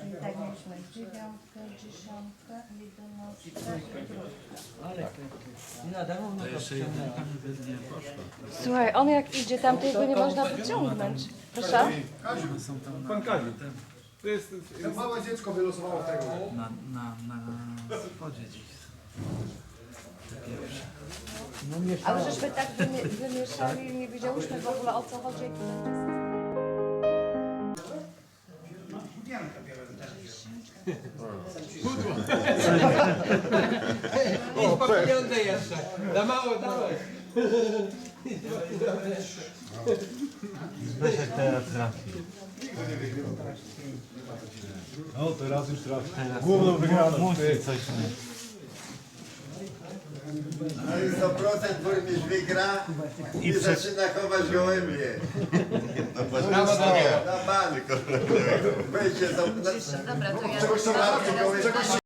Czyli tak mieliśmy dziewiątkę, dziesiątkę, jedenastkę i trójkę. Nie na równo to wciągnęła. Słuchaj, on jak idzie tam, to jego nie można wyciągnąć. Proszę? Pan Kaziu. To jest, Małe dziecko wylosowało tego. Na, na, na spodzie gdzieś. No Ale żeśmy tak wymie- wymieszali, nie wiedziałyśmy w ogóle o co chodzi. jaki będzie I po pieniądze jeszcze. Za mało dałeś. Zbyszek teraz trafi. No teraz już trafi. Główną wygraną. Musi coś mieć. No i 100% burmistrz wygra i, zaczyna chować gołębie. No, bo Brawo dla niego. na bank. Wejdzie za... Na... Dobra, to ja... Czegoś tam bardzo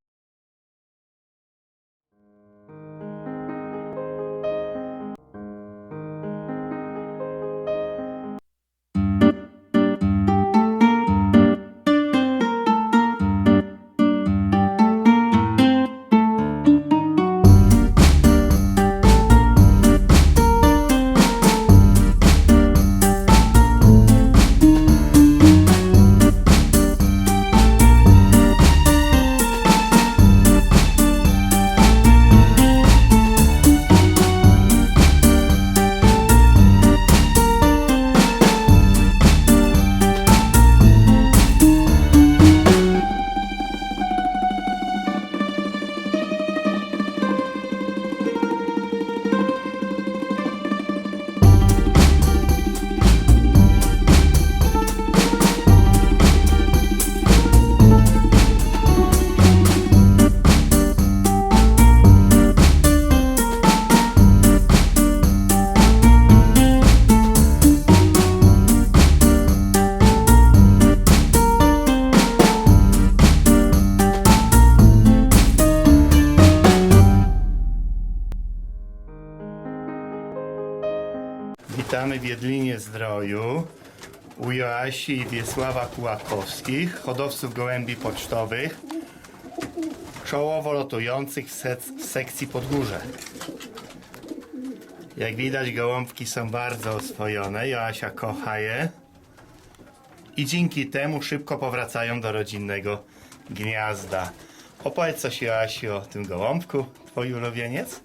Witamy w Jedlinie Zdroju u Joasi i Wiesława Kułakowskich, hodowców gołębi pocztowych, czołowo lotujących w, sekcji Podgórze. Jak widać gołąbki są bardzo oswojone, Joasia kocha je i dzięki temu szybko powracają do rodzinnego gniazda. Opowiedz coś Joasi o tym gołąbku, twój ulubieniec?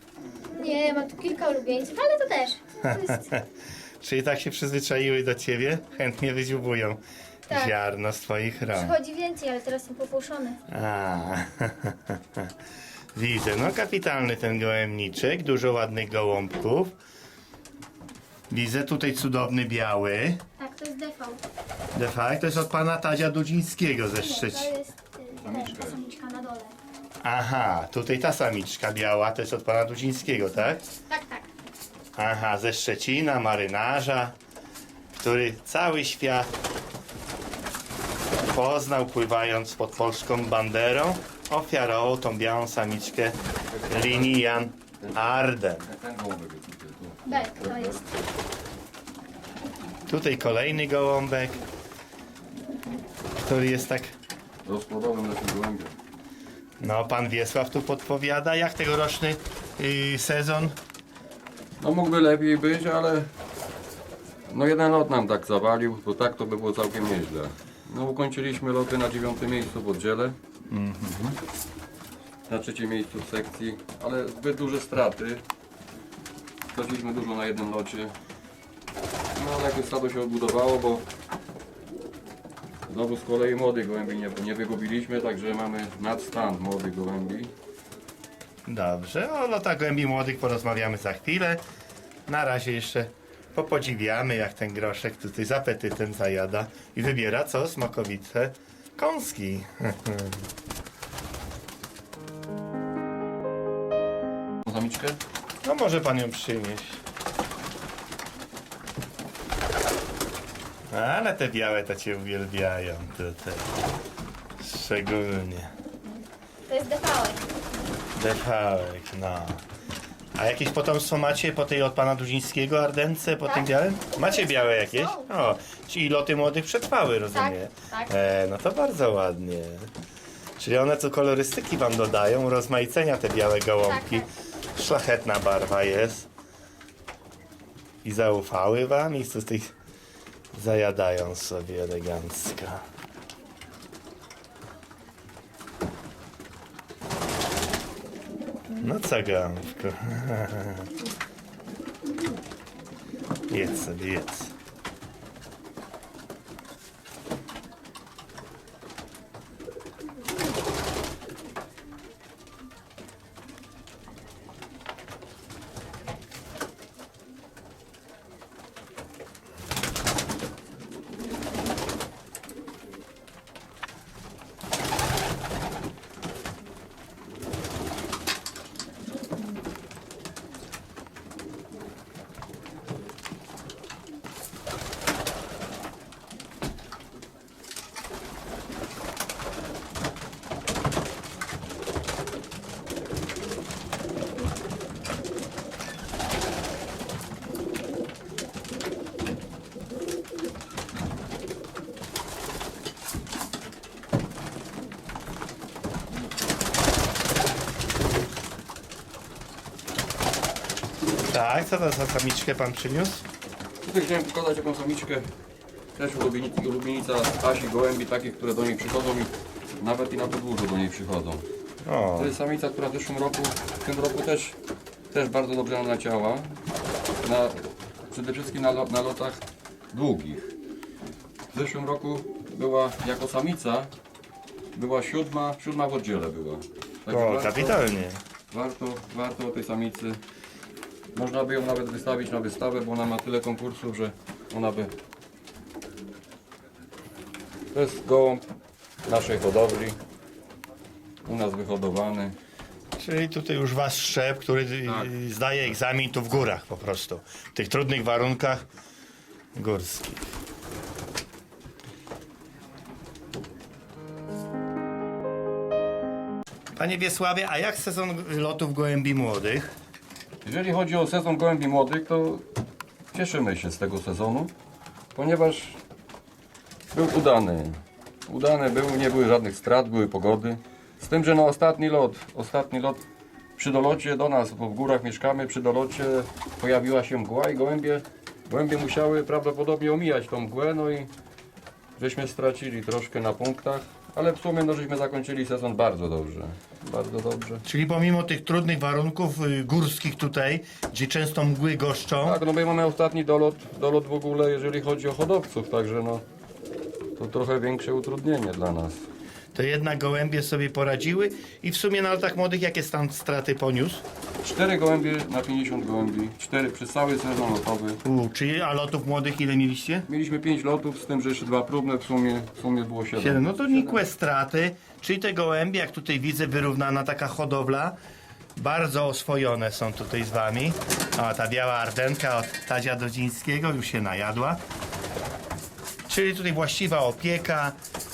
Nie, mam tu kilka ulubieńców, ale to też. To jest, Czyli tak się przyzwyczaiły do ciebie? Chętnie wydziubują Tak. ziarno z twoich rąk. przychodzi więcej, ale teraz są popłuszone. A, widzę. No kapitalny ten gołębniczek, dużo ładnych gołąbków. Widzę tutaj cudowny biały. Tak, to jest DV. De facto to jest od pana Tadzia Dudzińskiego ze Nie, Szczecin. to jest y, ta samiczka na dole. Aha, tutaj ta samiczka biała to jest od pana Dudzińskiego? Tak, tak. Aha, ze Szczecina, marynarza, który cały świat poznał pływając pod polską banderą, ofiarował tą białą samiczkę linii Jan Arden. Bek, to jest. Tutaj kolejny gołąbek, który jest tak, Rozkładałem na tym gołębie. no pan Wiesław tu podpowiada, jak tegoroczny yy, sezon. No mógłby lepiej być, ale no jeden lot nam tak zawalił, bo tak to by było całkiem nieźle. No ukończyliśmy loty na dziewiątym miejscu w oddziale. Na trzecim miejscu w sekcji, ale zbyt duże straty. Straciliśmy dużo na jednym locie. No ale jakoś stado się odbudowało, bo znowu z kolei młodych gołębi nie, nie wygubiliśmy, także mamy nadstan młodych gołębi. Dobrze, o lotach głębi młodych porozmawiamy za chwilę. Na razie jeszcze popodziwiamy, jak ten groszek tutaj z apetytem zajada i wybiera co? Smakowite kąski. Samiczkę? No może pan ją przynieść. Ale te białe to cię uwielbiają tutaj. Szczególnie. To jest DV. Defałek, no. A jakieś potomstwo macie po tej od pana Duzińskiego Ardence, po Tak. tym białym? Macie białe jakieś? O, czyli loty młodych przetrwały, rozumiem. tak. E, no to bardzo ładnie. Czyli one tu kolorystyki wam dodają, rozmaicenia te białe gołąbki. Tak, Szlachetna barwa jest. I zaufały wam i tutaj zajadają sobie elegancko. No co gąbku? Jedz Tak, co to za samiczkę pan przyniósł? Tutaj chciałem pokazać taką samiczkę, też ulubienica, ulubienica Asi gołębi, takich, które do niej przychodzą i nawet i na podwórzu do niej przychodzą. O, To jest samica, która w zeszłym roku, w tym roku też, też bardzo dobrze naleciała. Na, przede wszystkim na, lo- na lotach długich. W zeszłym roku była jako samica, była siódma, siódma w oddziale była. Także o warto- kapitalnie. Warto, warto o tej samicy. Można by ją nawet wystawić na wystawę, bo ona ma tyle konkursów, że ona by... To jest gołąb naszej hodowli. U nas wyhodowany. Czyli tutaj już was szczep, który y, Tak. zdaje egzamin tu w górach po prostu. W tych trudnych warunkach górskich. Panie Wiesławie, a jak sezon lotów gołębi młodych? Jeżeli chodzi o sezon gołębi młodych, to cieszymy się z tego sezonu, ponieważ był udany. Udany był, nie były żadnych strat, były pogody. Z tym, że na ostatni lot, ostatni lot przy dolocie do nas, bo w górach mieszkamy, przy dolocie pojawiła się mgła i gołębie, gołębie musiały prawdopodobnie omijać tą mgłę, no i żeśmy stracili troszkę na punktach, ale w sumie no, żeśmy zakończyli sezon bardzo dobrze. Bardzo dobrze. Czyli pomimo tych trudnych warunków y, górskich tutaj, gdzie często mgły goszczą, Tak, no my mamy ostatni dolot, dolot w ogóle, jeżeli chodzi o hodowców, także no to trochę większe utrudnienie dla nas. To jednak gołębie sobie poradziły i w sumie na lotach młodych jakie stan straty poniósł? Cztery gołębie na 50 gołębi, cztery przez cały sezon lotowy. U, czyli a lotów młodych ile mieliście? Mieliśmy pięć lotów, z tym, że jeszcze dwa próbne, w sumie, w sumie było siedem. Siedem. No to nikłe straty, czyli te gołębie, jak tutaj widzę, wyrównana taka hodowla. Bardzo oswojone są tutaj z wami. A ta biała ardenka od Tadzia Dodzińskiego już się najadła. Czyli tutaj właściwa opieka,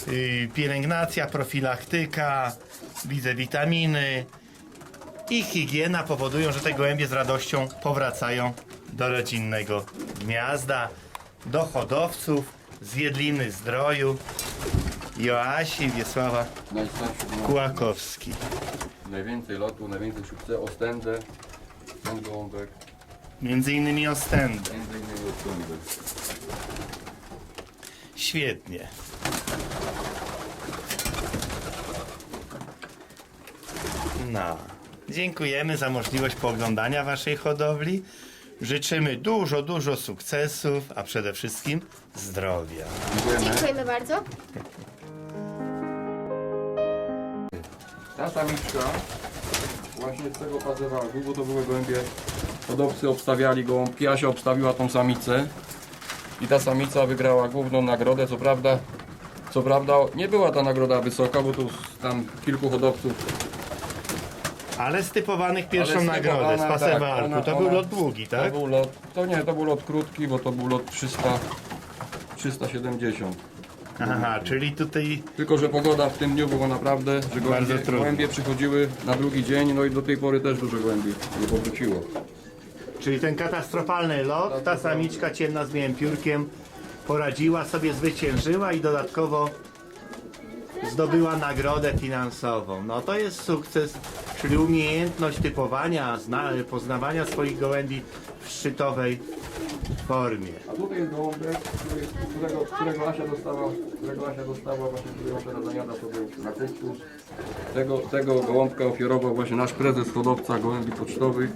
yy, pielęgnacja, profilaktyka, widzę witaminy i higiena powodują, że te gołębie z radością powracają do rodzinnego gniazda, do hodowców, zjedliny zdroju. Joasi Wiesława Najstarszy gołąb, Kłakowski. najwięcej lotu, najwięcej sukcesu, Ostendę, ten gołąbek, Między innymi Ostendę. między innymi Ostendę. Świetnie. No. Dziękujemy za możliwość pooglądania Waszej hodowli. Życzymy dużo, dużo sukcesów, a przede wszystkim zdrowia. Dziękujemy. Dziękujemy bardzo. Ta samiczka właśnie z tego pazywa, długo to były gołębie, hodowcy obstawiali gołąbki, Asia obstawiła tą samicę i ta samica wygrała główną nagrodę, co prawda, co prawda nie była ta nagroda wysoka, bo tu tam kilku hodowców, Ale stypowanych pierwszą Ale nagrodę z tak, ona- to był ona- lot długi, to tak? był lot, to nie, to był lot krótki, bo to był lot 300, 370. Aha, czyli tutaj Tylko, że pogoda w tym dniu była naprawdę, że gołębie, trudno. gołębie przychodziły na drugi dzień, no i do tej pory też dużo gołębi nie powróciło. Czyli ten katastrofalny lot, ta samiczka ciemna z białym piórkiem poradziła sobie, zwyciężyła i dodatkowo zdobyła nagrodę finansową. No to jest sukces, czyli umiejętność typowania, zna, poznawania swoich gołębi w szczytowej formie. A tutaj jest gołąbek, którego, którego Asia dostała, którego Asia dostała właśnie, którego teraz zajada sobie na kupcu. Tego, tego gołąbka ofiarował właśnie nasz prezes hodowca gołębi pocztowych.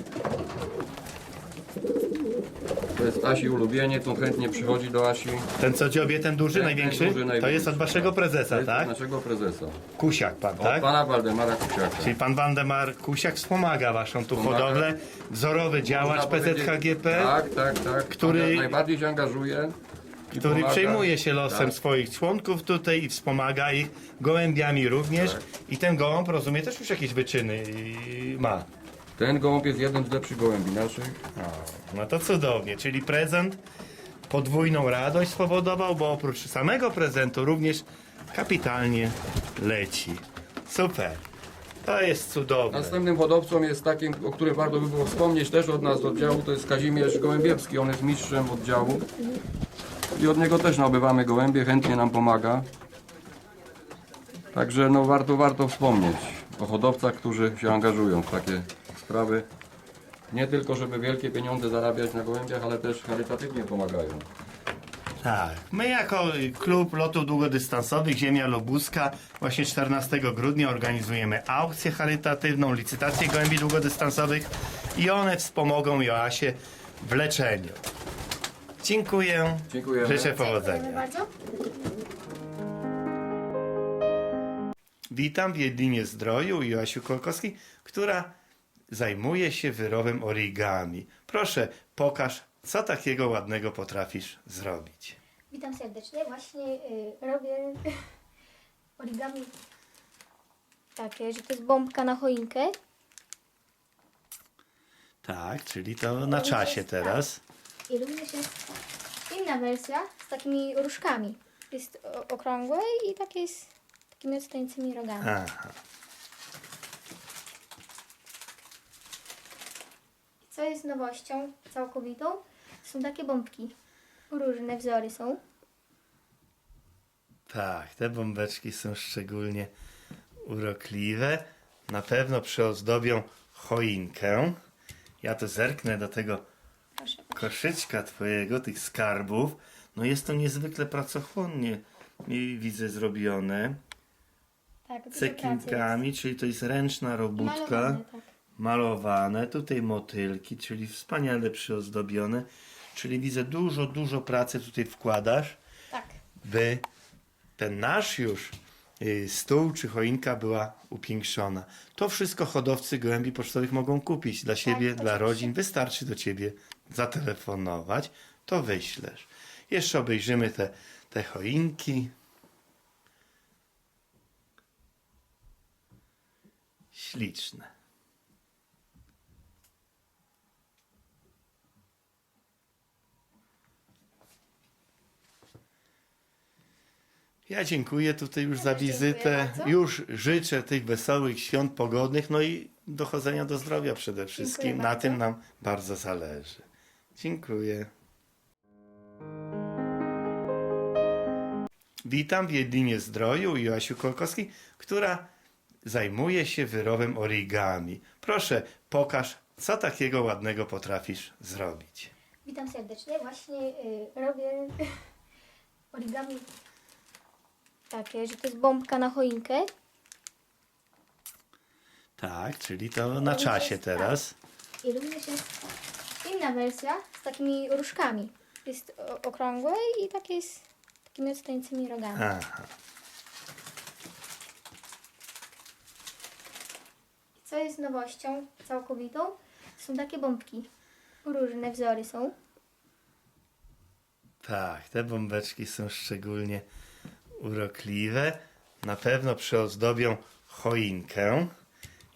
To jest Asi ulubieniec, on chętnie przychodzi do Asi. Ten co dziobie, ten duży, Ten- największy? ten duży, To największy, jest od waszego To prezesa, jest tak? naszego prezesa. Kusiak pan, Od tak? pana Waldemara Kusiaka. Czyli pan Waldemar Kusiak wspomaga waszą tu Wspomaga. hodowlę. Wzorowy działacz Można powiedzieć- PZHGP, Tak, tak, tak. Który- Który najbardziej się angażuje. i który pomaga. przejmuje się losem Tak. swoich członków tutaj i wspomaga ich gołębiami również. Tak. I ten gołąb, rozumie, też już jakieś wyczyny ma. Ten gołąb jest jeden z lepszych gołębi naszych. No to cudownie, czyli prezent podwójną radość spowodował, bo oprócz samego prezentu również kapitalnie leci. Super. To jest cudowne. Następnym hodowcą jest takim, o którym warto by było wspomnieć też od nas z oddziału, to jest Kazimierz Gołębiewski. On jest mistrzem oddziału. I od niego też nabywamy gołębie, chętnie nam pomaga. Także no warto, warto wspomnieć o hodowcach, którzy się angażują w takie sprawy. Nie tylko, żeby wielkie pieniądze zarabiać na gołębiach, ale też charytatywnie pomagają. Tak. My jako klub lotów długodystansowych Ziemia Lobuska właśnie 14 grudnia organizujemy aukcję charytatywną, licytację gołębi długodystansowych i one wspomogą Joasię w leczeniu. Dziękuję. Dziękujemy. Życzę Dziękujemy powodzenia. bardzo. Witam w Jedlinie Zdroju Joasiu Kolkowskiej, która zajmuje się wyrobem origami. Proszę, pokaż, co takiego ładnego potrafisz zrobić. Witam serdecznie. Właśnie y, robię origami takie, że to jest bombka na choinkę. Tak, czyli to na czasie teraz. I również jest inna wersja z takimi różkami. Jest o- okrągłe i takie z takimi odstającymi rogami. Aha. Co jest nowością całkowitą? Są takie bombki. Różne wzory są. Tak, te bombeczki są szczególnie urokliwe. Na pewno przyozdobią choinkę. Ja to zerknę do tego Proszę. koszyczka twojego, tych skarbów. No jest to niezwykle pracochłonnie i widzę zrobione. Tak, dużo pracy jest. Cekinkami, czyli to jest ręczna robótka. Malowane, tak. Malowane, tutaj motylki, czyli wspaniale przyozdobione, czyli widzę dużo, dużo pracy tutaj wkładasz, Tak. by ten nasz już y, stół czy choinka była upiększona. To wszystko hodowcy gołębi pocztowych mogą kupić dla siebie, dla oczywiście. rodzin. Wystarczy do ciebie zatelefonować, to wyślesz. Jeszcze obejrzymy te, te choinki. Śliczne. Ja dziękuję tutaj już za wizytę. Już życzę tych wesołych świąt pogodnych, no i dochodzenia do zdrowia przede wszystkim. Na tym nam bardzo zależy. Dziękuję. Witam w Jedlinie Zdroju Joasiu Kolkowskiej, która zajmuje się wyrobem origami. Proszę, pokaż, co takiego ładnego potrafisz zrobić. Witam serdecznie. Właśnie y, robię origami takie, że to jest bombka na choinkę. Tak, czyli to na czasie jest teraz. I również jest inna wersja z takimi różkami. Jest o- okrągłe i takie z takimi odstającymi rogami. Aha. Co jest nowością całkowitą? Są takie bombki. Różne wzory są. Tak, te bombeczki są szczególnie urokliwe. Na pewno przyozdobią choinkę.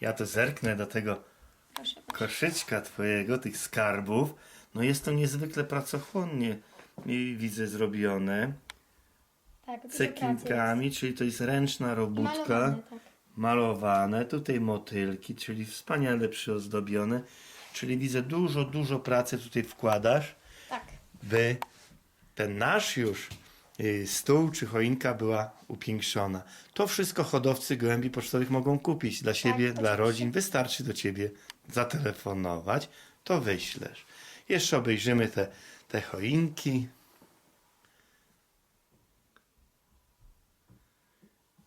Ja to zerknę do tego koszyczka twojego, tych skarbów. No jest to niezwykle pracochłonnie i widzę zrobione. Tak, dużo pracy cekinkami, czyli to jest ręczna robótka. Malowane, tak. malowane, tutaj motylki, czyli wspaniale przyozdobione, czyli widzę dużo, dużo pracy tutaj wkładasz, Tak. by ten nasz już stół czy choinka była upiększona. To wszystko hodowcy gołębi pocztowych mogą kupić dla siebie, dla oczywiście. rodzin. Wystarczy do ciebie zatelefonować, to wyślesz. Jeszcze obejrzymy te, te choinki.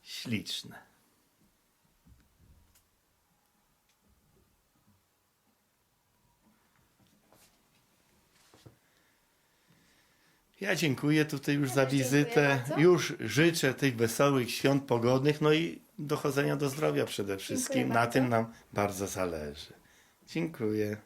Śliczne. Ja dziękuję tutaj już za wizytę. bardzo. Już życzę tych wesołych świąt pogodnych, no i dochodzenia do zdrowia przede wszystkim. Na bardzo. tym nam bardzo zależy. Dziękuję.